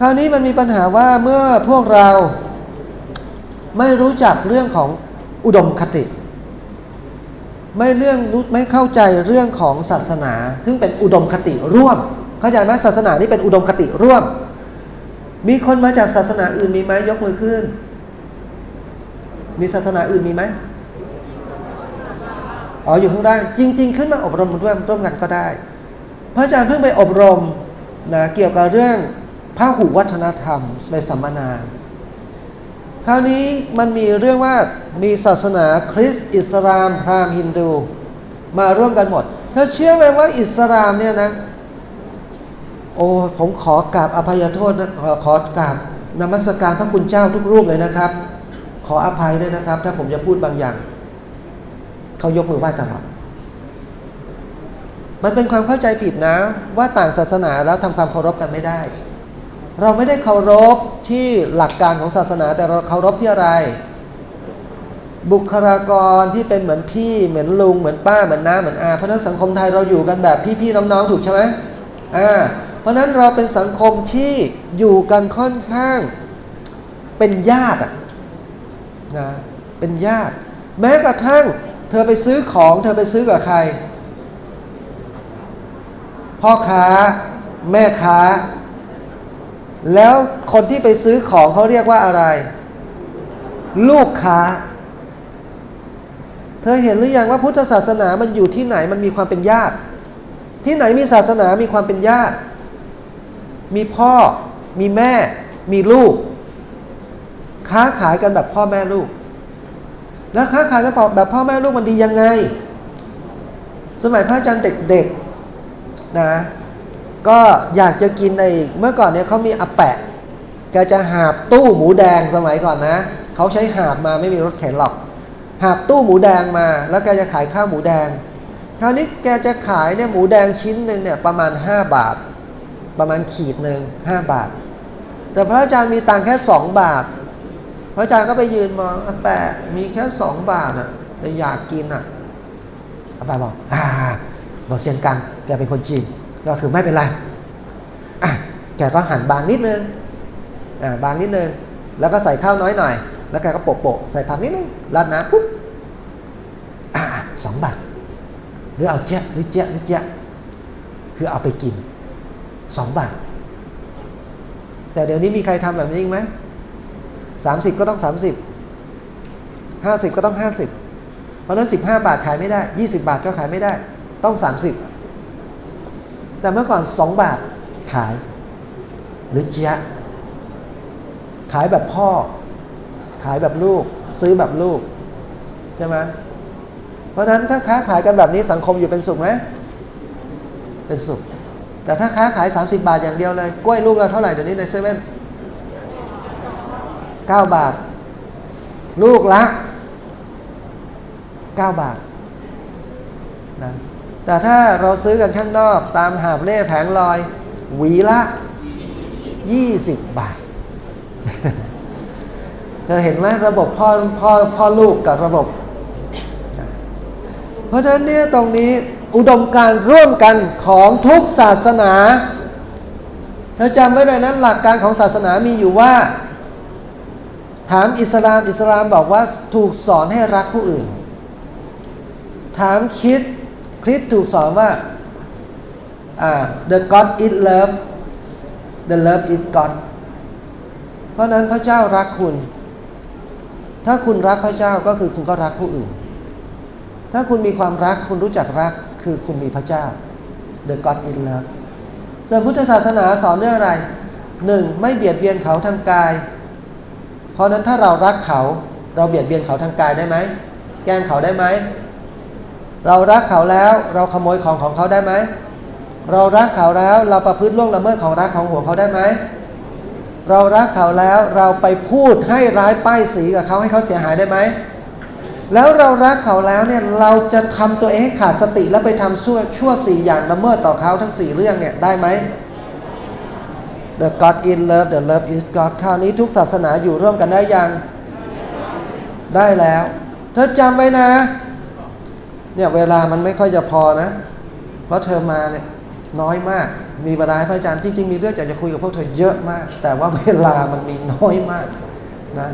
คราวนี้มันมีปัญหาว่าเมื่อพวกเราไม่รู้จักเรื่องของอุดมคติ ไม่เรื่องรู้ไม่เข้าใจเรื่องของศาสนา ซึ่งเป็นอุดมคติร่วม เข้าใจไหมศาสนานี่เป็นอุดมคติร่วม มีคนมาจากศาสนาอื่นมีไหมยกมือขึ้น มีศาสนาอื่นมีไหมอ๋ออยู่ข้างล่างจริง ๆ ขึ้นมาอบรมร่วมร่วมกันก็ได้ พระอาจารย์เพิ่งไปอบรมนะเกี่ยวกับเรื่อง พหูวัฒนธรรมในสัมมนา คราวนี้มันมีเรื่องว่ามีศาสนาคริสต์อิสลาม พราหมณ์ฮินดู มาร่วมกันหมด เธอเชื่อไหมว่าอิสลามเนี่ยนะ โอ้ผมขอกราบอภัยโทษนะขอขอกราบนมัสการพระคุณเจ้าทุกรูปเลยนะครับ ขออภัยด้วยนะครับ ถ้าผมจะพูดบางอย่าง เขายกมือไหว้ตลอดมันเป็นความเข้าใจผิดนะ ว่าต่างศาสนาแล้วทำความเคารพกันไม่ได้ เราไม่ได้เคารพที่หลักการของศาสนา แต่เราเคารพที่อะไร บุคลากรที่เป็นเหมือนพี่เหมือนลุงเหมือนป้าเหมือนน้าเหมือนอาเพราะนั้นสังคมไทยเราอยู่กันแบบพี่ๆน้องๆถูกใช่ไหมอ่าเพราะฉะนั้นเราเป็นสังคมที่อยู่กันค่อนข้างเป็นญาติอะนะเป็นญาติ แม้กระทั่งเธอไปซื้อของ เธอไปซื้อกับใคร พ่อค้า แม่ค้า แล้วคนที่ไปซื้อของเขาเรียกว่าอะไร ลูกค้า เธอเห็นหรือยังว่าพุทธศาสนามันอยู่ที่ไหนมันมีความเป็นญาติ ที่ไหนมีศาสนามีความเป็นญาติ มีพ่อ มีแม่ มีลูก ค้าขายกันแบบพ่อแม่ลูก แล้วค้าขายกันแบบพ่อแม่ลูกมันดียังไง สมัยพระอาจารย์เด็กๆนะ ก็อยากจะกินในเมื่อก่อนเนี่ยเขามีอแปะแกจะหาบตู้หมูแดงสมัยก่อนนะเขาใช้หาบมาไม่มีรถเข็นหรอก หาบตู้หมูแดงมา แล้วแกจะขายข้าวหมูแดง คราวนี้แกจะขายเนี่ยหมูแดงชิ้นหนึ่งเนี่ยประมาณ 5 บาท ประมาณขีดหนึ่ง5บาท แต่พระอาจารย์มีตังแค่ 2 บาท พระอาจารย์ก็ไปยืนมองอแปะมีแค่ 2 บาทอะแต่อยากกินอะอแปะบอกอ่าบอกเซียนกังแกเป็นคนจีน ก็คือไม่เป็นไรอะแกก็หั่นบางนิดนึงอ่าบางนิดนึง แล้วก็ใส่ข้าวน้อยหน่อย แล้วแกก็โปะโปะใส่ผักนิดนึงราดน้ำปุ๊บอ่าสองบาทหรือเอาเจ๊ะหรือเจ๊ะหรือเจ๊ะคือเอาไปกินสองบาท แต่เดี๋ยวนี้มีใครทำแบบนี้อีกไหมสามสิบก็ต้องสามสิบห้าสิบก็ต้องห้าสิบเพราะฉะนั้นสิบห้าบาทขายไม่ได้ยี่สิบาทก็ขายไม่ได้ ต้องสามสิบ แต่เมื่อก่อนสองบาทขาย หรือเจ๊ะขายแบบพ่อ ขายแบบลูก ซื้อแบบลูก ใช่ไหมเพราะฉะนั้นถ้าค้าขายกันแบบนี้สังคมอยู่เป็นสุขไหมเป็นสุข แต่ถ้าค้าขาย 30 บาทอย่างเดียวเลย กล้วยลูกละเท่าไหร่เดี๋ยวนี้ในเซเว่น9บาท ลูกละ9บาทนะ แต่ถ้าเราซื้อกันข้างนอกตามหาบเล่แผงลอยหวีละ 20 บาทเธอเห็นไหมระบบพ่อพ่อพ่อลูกกับระบบ เพราะฉะนั้นเนี่ยตรงนี้อุดมการร่วมกันของทุกศาสนาเราจำไว้เลยนั้นหลักการของศาสนามีอยู่ว่า ถามอิสลามอิสลามบอกว่าถูกสอนให้รักผู้อื่น ถามคิด ริสถูกสอนว่า the God is love the love is God เพราะนั้นพระเจ้ารักคุณ ถ้าคุณรักพระเจ้าก็คือคุณก็รักผู้อื่น ถ้าคุณมีความรักคุณรู้จักรักคือคุณมีพระเจ้า the God in love ส่วนพุทธศาสนาสอนเรื่องอะไรหนึ่งไม่เบียดเบียนเขาทางกาย เพราะนั้นถ้าเรารักเขาเราเบียดเบียนเขาทางกายได้ไหม แกล้งเขาได้ไหม เรารักเขาแล้วเราขโมยของของเขาได้ไหม เรารักเขาแล้วเราประพฤติล่วงละเมิดของรักของห่วงเขาได้ไหม เรารักเขาแล้วเราไปพูดให้ร้ายป้ายสีกับเขาให้เขาเสียหายได้ไหม แล้วเรารักเขาแล้วเนี่ยเราจะทำตัวเองให้ขาดสติแล้วไปทำชั่วชั่วสี่อย่างละเมิดต่อเขาทั้งสี่เรื่องเนี่ยได้ไหม The God in love the love is God คราวนี้ทุกศาสนาอยู่ร่วมกันได้ยัง ได้แล้ว เธอจำไว้นะ เนี่ยเวลามันไม่ค่อยจะพอนะ เพราะเธอมาเนี่ยน้อยมาก มีเวลาให้พระอาจารย์จริงๆมีเรื่องอยากจะคุยกับพวกเธอเยอะมาก แต่ว่าเวลามันมีน้อยมากนะ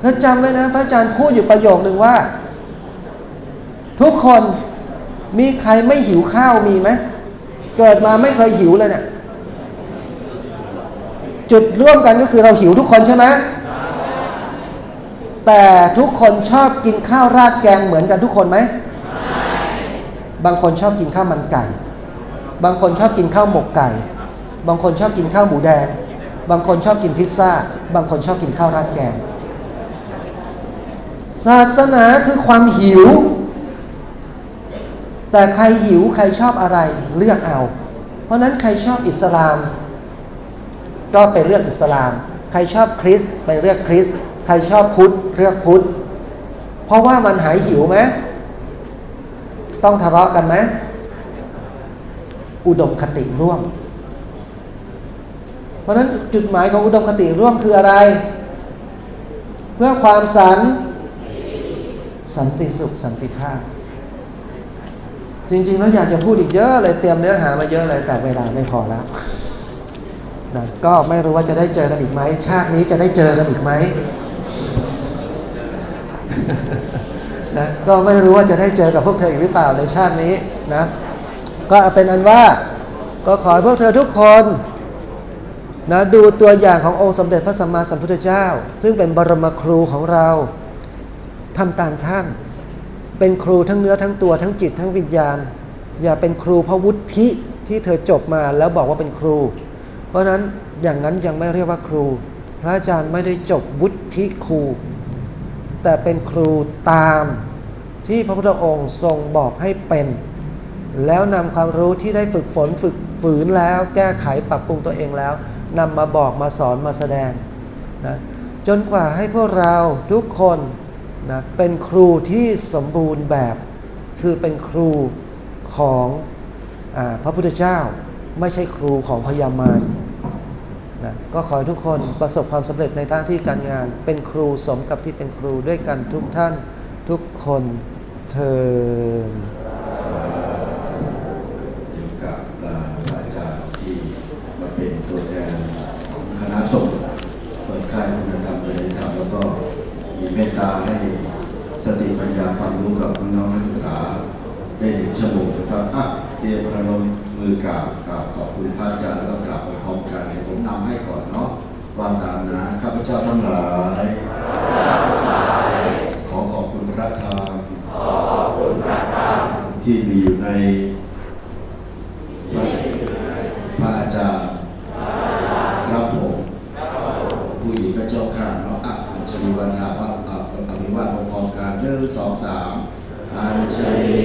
แล้วจำไว้นะพระอาจารย์พูดอยู่ประโยคหนึ่งว่า ทุกคนมีใครไม่หิวข้าวมีไหมเกิดมาไม่เคยหิวเลยเนี่ยจุดร่วมกันก็คือเราหิวทุกคนใช่ไหม แต่ทุกคนชอบกินข้าวราดแกงเหมือนกันทุกคนไหมบางคนชอบกินข้าวมันไก่ บางคนชอบกินข้าวหมกไก่ บางคนชอบกินข้าวหมูแดง บางคนชอบกินพิซซ่า บางคนชอบกินข้าวราดแกง ศาสนาคือความหิว แต่ใครหิวใครชอบอะไรเลือกเอา เพราะฉะนั้นใครชอบอิสลาม ก็ไปเลือกอิสลาม ใครชอบคริสต์ไปเลือกคริสต์ ใครชอบพุทธเลือกพุทธเพราะว่ามันหายหิวไหมต้องทะเลาะกันไหมอุดมคติร่วม เพราะนั้นจุดหมายของอุดมคติร่วมคืออะไร เพื่อความสันสันติสุขสันติภาพ จริงๆแล้วอยากจะพูดอีกเยอะเลยเตรียมเนื้อหามาเยอะเลยแต่เวลาไม่พอแล้วนะก็ไม่รู้ว่าจะได้เจอกันอีกไหมชาตินี้จะได้เจอกันอีกไหม นะก็ไม่รู้ว่าจะได้เจอกับพวกเธออีกหรือเปล่าในชาตินี้นะ ก็เป็นอันว่าก็ขอให้พวกเธอทุกคนนะดูตัวอย่างขององค์สมเด็จพระสัมมาสัมพุทธเจ้า ซึ่งเป็นบรมครูของเราทำตามท่าน เป็นครูทั้งเนื้อทั้งตัวทั้งจิตทั้งวิญญาณ อย่าเป็นครูเพราะวุฒิที่เธอจบมาแล้วบอกว่าเป็นครู เพราะนั้นอย่างนั้นยังไม่เรียกว่าครู ระอาจารย์ไม่ได้จบวุฒิครู แต่เป็นครูตามที่พระพุทธองค์ทรงบอกให้เป็น แล้วนำความรู้ที่ได้ฝึกฝนฝึกฝืนแล้ว แก้ไขปรับปรุงตัวเองแล้วนำมาบอกมาสอนมาแสดงนะจนกว่าให้พวกเราทุกคนนะเป็นครูที่สมบูรณ์แบบ คือเป็นครูของอพระพุทธเจ้า ไม่ใช่ครูของพญามาร นะก็ขอให้ทุกคนประสบความสำเร็จในหน้าที่การงาน เป็นครูสมกับที่เป็นครูด้วยกันทุกท่านทุกคนเทินกับลาอาจารย์ที่มาเป็นตัวแทนของคณะสงฆ์เปิดค่ายคุณธรรมจริยธรรมแล้วก็มีเมตตาให้สติปัญญาความรู้กับน้องนักศึกษาได้ถึงชั่วโมงนะครับอะเตรียมประนมมือกราบกราบขอบคุณพระอาจารย์แล้วก็กราบไปพร้อมกันเดี๋ยวผมนำให้ก่อนเนาะวางตามนะข้าพเจ้าทั้งหลาย ขอขอบคุณพระธรรม ที่มีอยู่ในพระอาจารย์ครับผมผู้หญิงก็เจ้าข้าเนาะอะอัญชลีวันทาว่าอะอภิวาทพร้อมกันหนึ่งสองสามอัญชลี